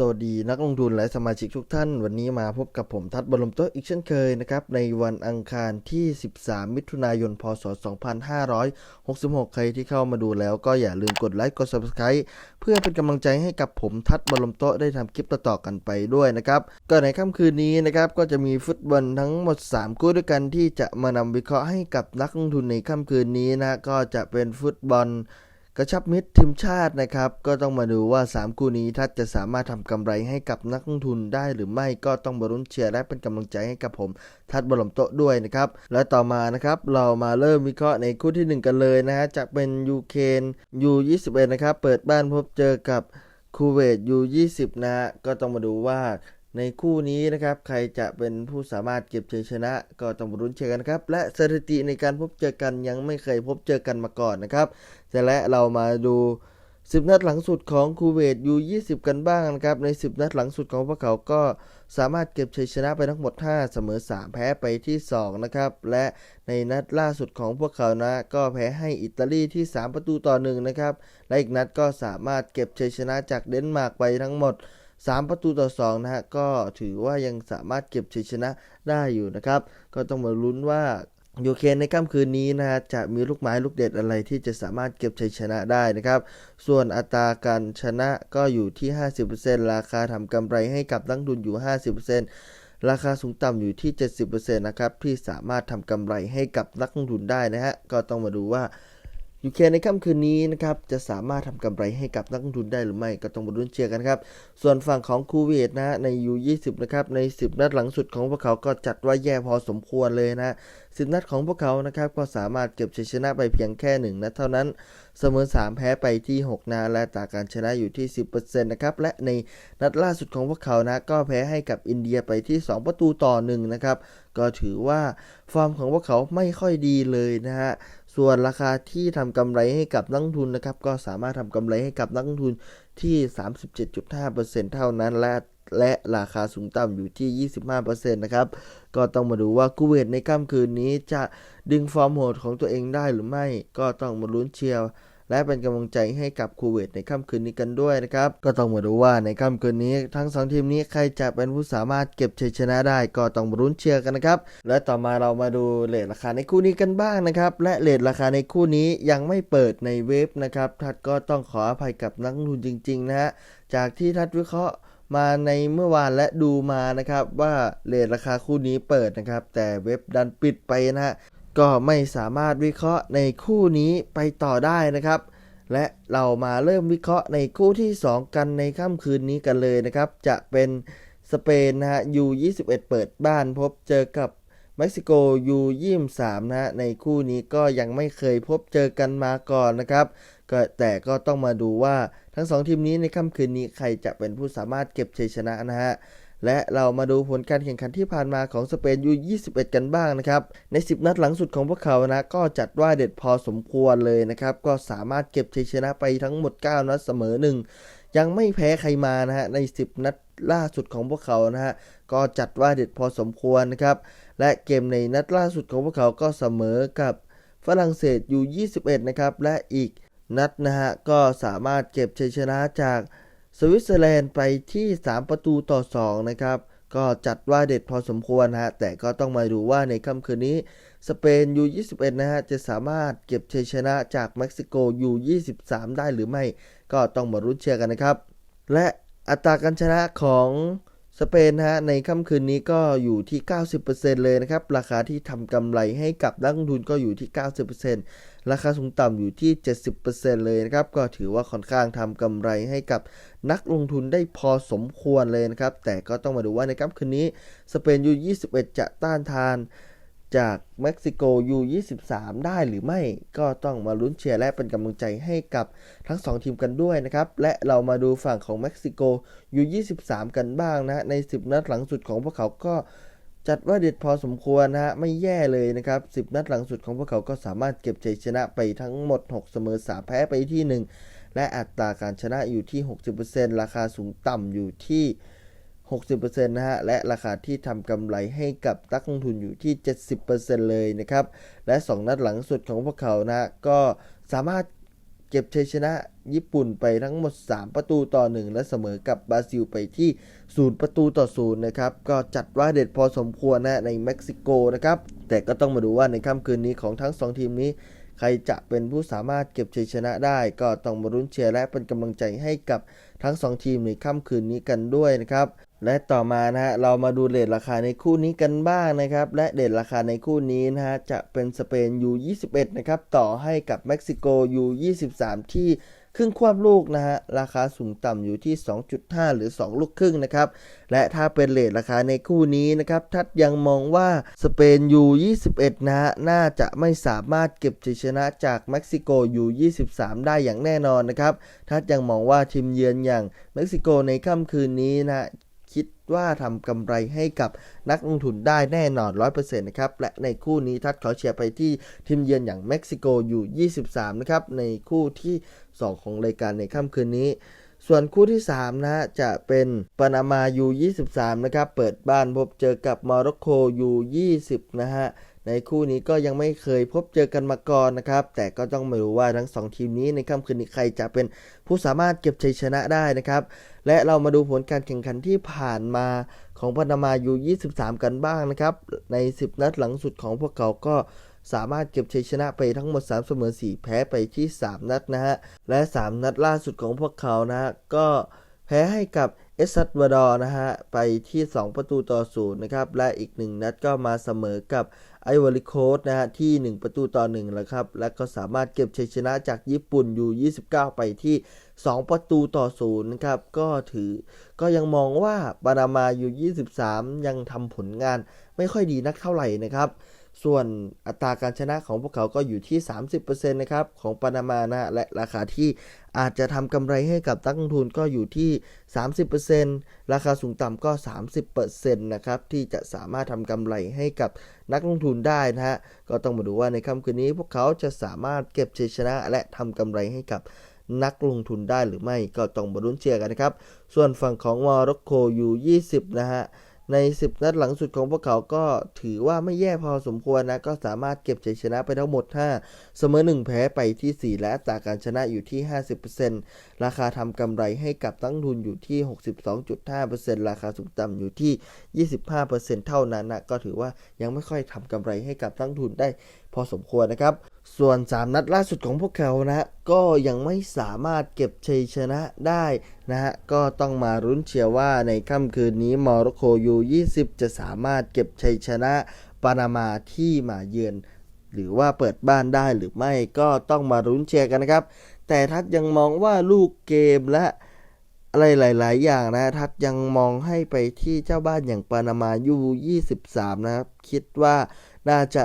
สวัสดีนักลงทุนและสมาชิกทุกท่าน วันนี้มาพบกับผมทัศน์บรมโต๊ะอีกเช่นเคยนะครับ ในวันอังคารที่ 13 มิถุนายน พศ 2566 ใครที่เข้ามาดูแล้วก็อย่าลืมกดไลค์กด Subscribe เพื่อเป็นกำลังใจให้กับผมทัศน์บรมโตได้ทำคลิปต่อๆกันไปด้วยนะครับ ก็ในค่ำคืนนี้นะครับก็จะมีฟุตบอลทั้งหมด 3 คู่ด้วยกันที่จะมานำวิเคราะห์ให้กับนักลงทุนในค่ำคืนนี้นะก็จะเป็นฟุตบอล กระชับมิตรทีมชาตินะครับ ก็ต้องมาดูว่า 3 คู่นี้ถ้าจะสามารถทำกำไรให้กับนักลงทุนได้หรือไม่ก็ต้องมารุ้นเชียร์และเป็นกำลังใจให้กับผมทัดบรมโตด้วยนะครับ และต่อมานะครับเรามาเริ่มวิเคราะห์ในคู่ที่ 1 กันเลยนะฮะจะเป็นยูเคนยู21นะครับเปิดบ้านพบเจอกับคูเวตยู20นะฮะก็ต้องมาดูว่า ในคู่นี้นะครับ ใครจะเป็นผู้สามารถเก็บชัยชนะ ก็ต้องรุ้นเชียร์กันครับ และสถิติในการพบเจอกันยังไม่เคยพบเจอกันมาก่อนนะครับแต่และเรามาดู10 นัดหลังสุดของคูเวตยู20 กันบ้างนะครับ ใน 10 นัดหลังสุดของพวกเขาก็สามารถเก็บชัยชนะไปทั้งหมด 5 เสมอ 3 แพ้ไปที่ 2 นะครับ และในนัดล่าสุดของพวกเขานะ ก็แพ้ให้อิตาลีที่ 3 ประตูต่อ 1 นะครับ และอีกนัดก็สามารถเก็บชัยชนะจากเดนมาร์กไปทั้งหมด 3 ประตูต่อ2นะฮะก็ถือว่ายังสามารถเก็บชัยชนะได้อยู่นะครับ ก็ต้องมาลุ้นว่ายูเครนในค่ำคืนนี้นะฮะจะมีลูกไม้ลูกเด็ดอะไรที่จะสามารถเก็บชัยชนะได้นะครับ ส่วนอัตราการชนะก็อยู่ที่ 50%ราคาทำกำไรให้กับนักทุนอยู่ 50%ราคาสูงต่ำอยู่ที่ 70%นะครับที่สามารถทำกำไรให้กับนักลงทุนได้นะฮะก็ต้องมาดูว่า ยูเคนในค่ำคืนนี้นะครับจะสามารถทำกำไรให้กับนักลงทุนได้หรือไม่ก็ต้องมาลุ้นเชียร์กันครับ ส่วนฝั่งของคูเวตนะในยู20 นะครับใน 10 นัดหลังสุดของพวกเขาก็จัดว่าแย่พอสมควรเลยนะสิบนัดของพวกเขานะครับก็สามารถเก็บชัยชนะไปเพียงแค่ 1 นัดเท่านั้นเสมอ 3 แพ้ไปที่ 6 นาและตาการชนะอยู่ที่ 10%นะครับและในนัดล่าสุดของพวกเขานะก็แพ้ให้กับอินเดียไปที่ 2 ประตูต่อ1นะครับก็ถือว่าฟอร์มของพวกเขาไม่ค่อยดีเลยนะฮะ ส่วนราคาที่ทำกำไรให้กับนักทุนนะครับก็สามารถทำกำไรให้กับนักทุนที่ 37.5%เท่านั้นและและราคาสูงต่ำอยู่ที่ 25%นะครับ ก็ต้องมาดูว่ากูเวตในค่ำคืนนี้จะดึงฟอร์มโหดของตัวเองได้หรือไม่ ก็ต้องมาลุ้นเชียร์ และเป็นกำลังใจให้กับคูเวตในค่ำคืนนี้กันด้วยนะครับ ก็ต้องมาดูว่าในค่ำคืนนี้ทั้งสองทีมนี้ใครจะเป็นผู้สามารถเก็บชัยชนะได้ ก็ต้องมาลุ้นเชียร์กันนะครับ และต่อมาเรามาดูเลทราคาในคู่นี้กันบ้างนะครับ และเลทราคาในคู่นี้ยังไม่เปิดในเว็บนะครับทัดก็ต้องขออภัยกับนักลงทุนจริงๆนะฮะจากที่ทัดวิเคราะห์มาในเมื่อวานและดูมานะครับว่าเลทราคาคู่นี้เปิดนะครับ แต่เว็บดันปิดไปนะฮะ ก็ไม่สามารถวิเคราะห์ในคู่นี้ไปต่อได้นะครับ และเรามาเริ่มวิเคราะห์ในคู่ที่ 2 กันในค่ำคืนนี้กันเลยนะครับ จะเป็นสเปนนะฮะ U21 เปิดบ้านพบเจอกับเม็กซิโก U23 นะฮะในคู่นี้ก็ยังไม่เคยพบเจอกันมาก่อนนะครับก็แต่ก็ต้องมาดูว่าทั้ง 2 ทีมนี้ในค่ำคืนนี้ใครจะเป็นผู้สามารถเก็บชัยชนะนะฮะ และเรามาดูผลการแข่งขันที่ผ่านมาของสเปนยู21 กันบ้างนะครับ ใน 10 นัดหลังสุดของพวกเขานะก็จัดว่าเด็ดพอสมควรเลยนะครับ ก็สามารถเก็บชัยชนะไปทั้งหมด 9 นัดเสมอ 1 ยังไม่แพ้ใครมานะฮะใน 10 นัดล่าสุดของพวกเขานะฮะก็จัดว่าเด็ดพอสมควรนะครับ และเกมในนัดล่าสุดของพวกเขาก็เสมอกับฝรั่งเศสยู21 นะครับ และอีกนัดนะฮะก็สามารถเก็บชัยชนะจาก สวิตเซอร์แลนด์ไปที่ 3 ประตูต่อ 2 นะครับ ก็จัดว่าเด็ดพอสมควรฮะ แต่ก็ต้องมาดูว่าในค่ำคืนนี้ สเปนยู21นะฮะ จะสามารถเก็บชัยชนะจากเม็กซิโกยู23ได้หรือไม่ ก็ต้องมารุ้นเชียร์กันนะครับ และอัตราการชนะของสเปนนะฮะในค่ำคืนนี้ก็อยู่ที่ 90%เลยนะครับ ราคาที่ทำกำไรให้กับนักลงทุนก็อยู่ที่ 90%ราคาสูงต่ำอยู่ที่ 70%เลยนะครับ ก็ถือว่าค่อนข้างทำกำไรให้กับ นักลงทุนได้พอสมควรเลยนะครับ แต่ก็ต้องมาดูว่าในค่ำคืนนี้ สเปนยู 21 จะต้านทานจากเม็กซิโกยู23 ได้หรือไม่ก็ต้องมาลุ้นเชียร์และเป็นกำลังใจให้กับทั้ง 2 ทีมกันด้วยนะครับ และเรามาดูฝั่งของเม็กซิโกยู23 กันบ้างนะ ใน 10 นัดหลังสุดของพวกเขาก็จัดว่าเด็ดพอสมควรนะฮะ ไม่แย่เลยนะครับ 10 นัดหลังสุดของพวกเขาก็สามารถเก็บชัยชนะไปทั้งหมด 6 เสมอ 3 แพ้ไปที่ 1 และอัตราการชนะอยู่ที่ 60%ราคาสูงต่ำอยู่ที่ 60%นะฮะ และราคาที่ทำกำไรให้กับนักลงทุนอยู่ที่ 70%เลยนะครับ และ 2 นัดหลังสุดของพวกเขานะ ก็สามารถเก็บชัยชนะญี่ปุ่นไปทั้งหมด 3 ประตูต่อ 1 และเสมอกับบราซิลไปที่ 0 ประตูต่อ 0 นะครับ ก็จัดว่าเด็ดพอสมควรนะในเม็กซิโกนะครับ แต่ก็ต้องมาดูว่าในค่ำคืนนี้ของทั้ง 2 ทีมนี้ ใครจะเป็นผู้สามารถเก็บชัยชนะได้ ก็ต้องมารุ้นเชียร์และเป็นกำลังใจให้กับทั้ง 2 ทีมในค่ำคืนนี้กันด้วยนะครับและต่อมานะฮะเรามาดูเรทราคาในคู่นี้กันบ้างนะครับและเรทราคาในคู่นี้นะฮะจะเป็นสเปน U21 นะครับต่อให้กับเม็กซิโก U23 ที่ ครึ่งควบลูกนะฮะราคาสูงต่ำอยู่ที่ 2.5 หรือ 2 ลูกครึ่งนะครับและถ้าเป็นเลทราคาในคู่นี้นะครับทัดยังมองว่าสเปนยู21นะฮะน่าจะไม่สามารถเก็บชัยชนะจากเม็กซิโกยู23 ได้อย่างแน่นอนนะครับทัดยังมองว่าทีมเยือนอย่างเม็กซิโกในค่ำคืนนี้นะ คิดว่าทำกำไรให้กับนักลงทุนได้แน่นอน 100%นะครับ และในคู่นี้ทัดขอเชียร์ไปที่ทีมเยือนอย่างเม็กซิโกอยู่ 23 นะครับ ในคู่ที่ 2 ของรายการในค่ำคืนนี้ ส่วนคู่ที่ 3 นะฮะ จะเป็นปานามายู23 นะครับ เปิดบ้านพบเจอกับโมร็อกโกยู20 นะฮะ ในคู่นี้ก็ยังไม่เคยพบเจอกันมาก่อนนะครับ แต่ก็ต้องมาดูว่าทั้ง 2 ทีมนี้ในค่ำคืนนี้ใครจะเป็นผู้สามารถเก็บชัยชนะได้นะครับ และเรามาดูผลการแข่งขันที่ผ่านมาของปานามายู23 กันบ้างนะครับ ใน 10 นัดหลังสุดของพวกเขาก็สามารถเก็บชัยชนะไปทั้งหมด 3 เสมอ 4 แพ้ไปที่ 3 นัดนะฮะ และ 3 นัดล่าสุดของพวกเขานะฮะก็ แพ้ให้กับเอสซัตวาดอร์นะฮะ ไปที่ 2 ประตูต่อศูนย์นะครับ และอีก 1 นัดก็มาเสมอกับไอวอริโคสนะฮะ ที่ 1 ประตูต่อ1แล้วครับ และก็สามารถเก็บชัยชนะจากญี่ปุ่นอยู่ 29 ไปที่ 2 ประตูต่อศูนย์นะครับ ก็ถือก็ยังมองว่าปานามาอยู่ 23 ยังทำผลงานไม่ค่อยดีนักเท่าไหร่นะครับ ส่วนอัตราการชนะของพวกเขาก็อยู่ที่ 30%นะครับของปานามานะและราคาที่อาจจะทำกำไรให้กับนักลงทุนก็อยู่ที่ 30%ราคาสูงต่ำก็ 30%นะครับที่จะสามารถทำกำไรให้กับนักลงทุนได้นะฮะก็ต้องมาดูว่าในค่ำคืนนี้ พวกเขาจะสามารถเก็บชัยชนะและทำกำไรให้กับนักลงทุนได้หรือไม่ก็ต้องมาลุ้นเชียร์กันนะครับ ส่วนฝั่งของโมร็อกโกอยู่ 20 นะฮะ ใน 10 นัดหลังสุดของพวกเขาก็ถือว่าไม่แย่พอสมควรนะ ก็สามารถเก็บชัยชนะไปทั้งหมด 5 เสมอ 1 แพ้ไปที่ 4 และอัตราการชนะอยู่ที่ 50%ราคาทำกำไรให้กับนักลงทุนอยู่ที่ 62.5%ราคาสูงต่ำอยู่ที่ 25%เท่านั้นนะก็ถือว่ายังไม่ค่อยทำกำไรให้กับนักลงทุนได้พอสมควรนะครับ ส่วน 3 นัดล่าสุดของพวกเขานะฮะก็ยังไม่สามารถเก็บชัยชนะได้นะฮะก็ต้องมารุ้นเชียร์ว่าในค่ำคืนนี้โมร็อกโกยู20 จะสามารถเก็บชัยชนะปานามาที่มาเยือน หรือว่าเปิดบ้านได้หรือไม่ก็ต้องมารุ้นเชียร์กันนะครับ แต่ทัดยังมองว่าลูกเกมและอะไรหลาย ๆ อย่างนะทัดยังมองให้ไปที่เจ้าบ้านอย่างปานามายู23 นะครับ คิดว่าน่าจะ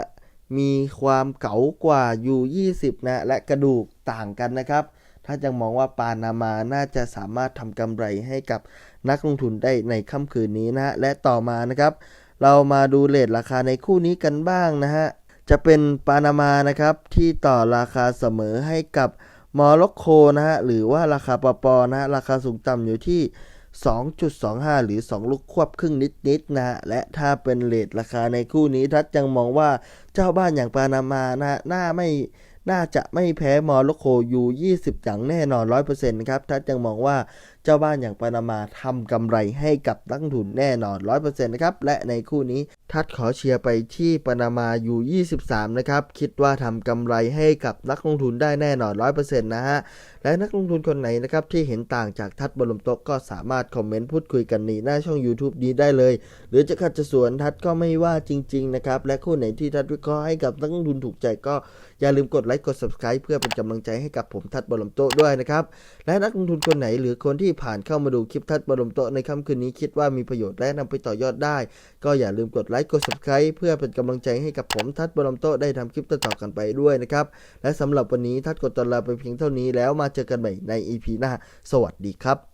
มีความเก๋ากว่ายู20 นะ และกระดูกต่างกันนะครับ ถ้ายังมองว่าปานามาน่าจะสามารถทำกำไรให้กับนักลงทุนได้ในค่ำคืนนี้นะและต่อมานะครับ เรามาดูเลทราคาในคู่นี้กันบ้างนะฮะ จะเป็นปานามานะครับที่ต่อราคาเสมอให้กับโมร็อกโกนะฮะหรือว่าราคาปปอนะฮะราคาสูงต่ำอยู่ที่ 2.25 หรือ 2 ลูกควบครึ่งนิดๆนะฮะและถ้าเป็นเลทราคาในคู่นี้ทัดยังมองว่าเจ้าบ้านอย่างปานามานะหน่าไม่น่าจะไม่แพ้มอร็อกโกอยู20 อย่างแน่นอน 100%นะครับทัดยังมองว่าเจ้าบ้านอย่างปานามาทำกำไรให้กับนักลงทุนแน่นอน 100%นะครับ และในคู่นี้ทัดขอเชียร์ไปที่ปานามาอยู่ 23 นะครับ คิดว่าทำกำไรให้กับนักลงทุนได้แน่นอน 100%นะฮะ และนักลงทุนคนไหนนะครับ ที่เห็นต่างจากทัดบรมโต๊ะก็สามารถคอมเมนต์พูดคุยกันในหน้าช่อง YouTube นี้ได้เลย หรือจะขัดจะสวนทัดก็ไม่ว่าจริง ๆ นะครับ และคู่ไหนที่ทัดวิเคราะห์ให้กับนักลงทุนถูกใจก็อย่าลืมกดไลค์กด Subscribe เพื่อเป็นกำลังใจให้กับผมทัดบรมโต๊ะด้วยนะครับและนักลงทุนคนไหนหรือคนที่ผ่านเข้ามาดูคลิปทัดบรมโตในค่ำคืนนี้คิดว่ามีประโยชน์และนำไปต่อยอดได้ ก็อย่าลืมกดไลค์กด Subscribe เพื่อเป็นกำลังใจให้กับผมทัดบรมโตได้ทำคลิปต่อๆกันไปด้วยนะครับ และสำหรับวันนี้ทัดกดตอนลาไปเพียงเท่านี้แล้วมาเจอกันใหม่ใน EP หน้า สวัสดีครับ